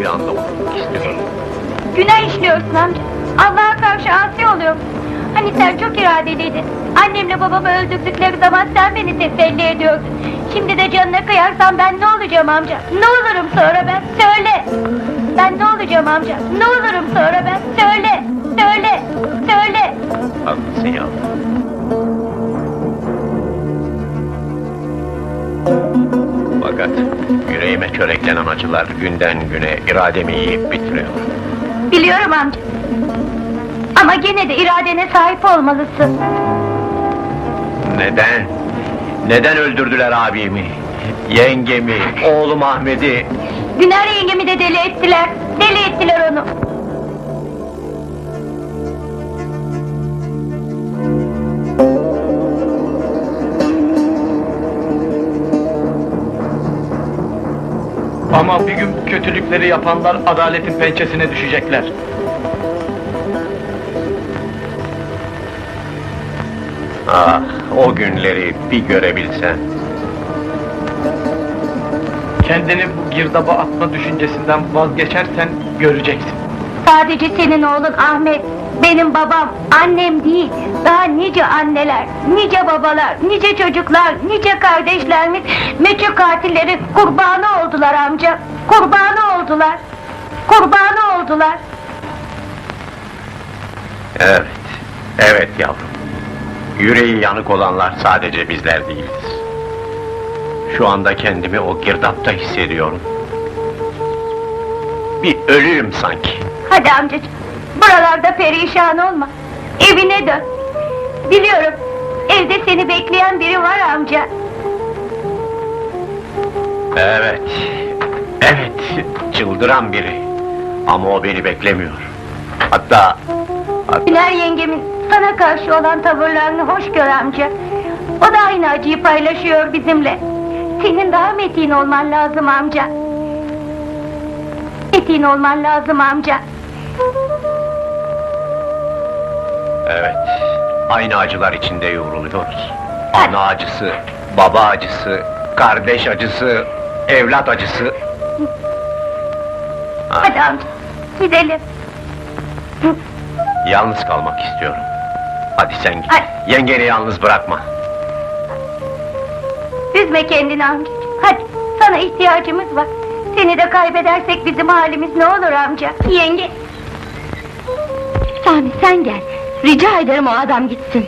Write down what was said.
bir anda unutmak istiyorum. Günah işliyorsun amca. Allah'a karşı asi oluyorsun. Hani sen çok iradeliydin. Annemle babamı öldürdükleri zaman sen beni teselli ediyordun. Şimdi de canına kıyarsan ben ne olacağım amca? Ne olurum sonra ben? Söyle! Ben ne olacağım amca? Ne olurum sonra ben? Söyle! Söyle! Söyle! Haklısın yavrum. Fakat yüreğime çöreklenen acılar günden güne irademi yiyip bitiriyor. Biliyorum amca. Ama gene de iradene sahip olmalısın. Neden? Neden öldürdüler abimi? Yengemi, oğlum Ahmet'i. Güner yengemi de deli ettiler. Deli ettiler Ama bir gün bu kötülükleri yapanlar adaletin pençesine düşecekler. Ah, o günleri bir görebilsen. Kendini bu girdaba atma düşüncesinden vazgeçersen göreceksin. Sadece senin oğlun Ahmet, benim babam, annem değil. Daha nice anneler, nice babalar, nice çocuklar, nice kardeşlerimiz meçhul katillerin kurbanı oldular amca. Kurbanı oldular. Kurbanı oldular. Evet, evet yavrum. Yüreği yanık olanlar sadece bizler değiliz. Şu anda kendimi o girdapta hissediyorum. Bir ölüyüm sanki. Hadi amcacığım, buralarda perişan olma. Evine dön. Biliyorum, evde seni bekleyen biri var amca. Evet, evet, çıldıran biri. Ama o beni beklemiyor. Hatta, hatta Güler yengemin sana karşı olan tavırlarını hoş gör amca. O da aynı acıyı paylaşıyor bizimle. Senin daha metin olman lazım amca. Metin olman lazım amca. Evet, aynı acılar içinde yoğruluyoruz. Ana acısı, baba acısı, kardeş acısı, evlat acısı. Hadi amca, gidelim. Yalnız kalmak istiyorum. Hadi sen git. Hadi. Yengeni yalnız bırakma. Üzme kendini amcacığım. Hadi, sana ihtiyacımız var. Seni de kaybedersek bizim halimiz ne olur amca? Yenge. Sami sen gel. Rica ederim o adam gitsin.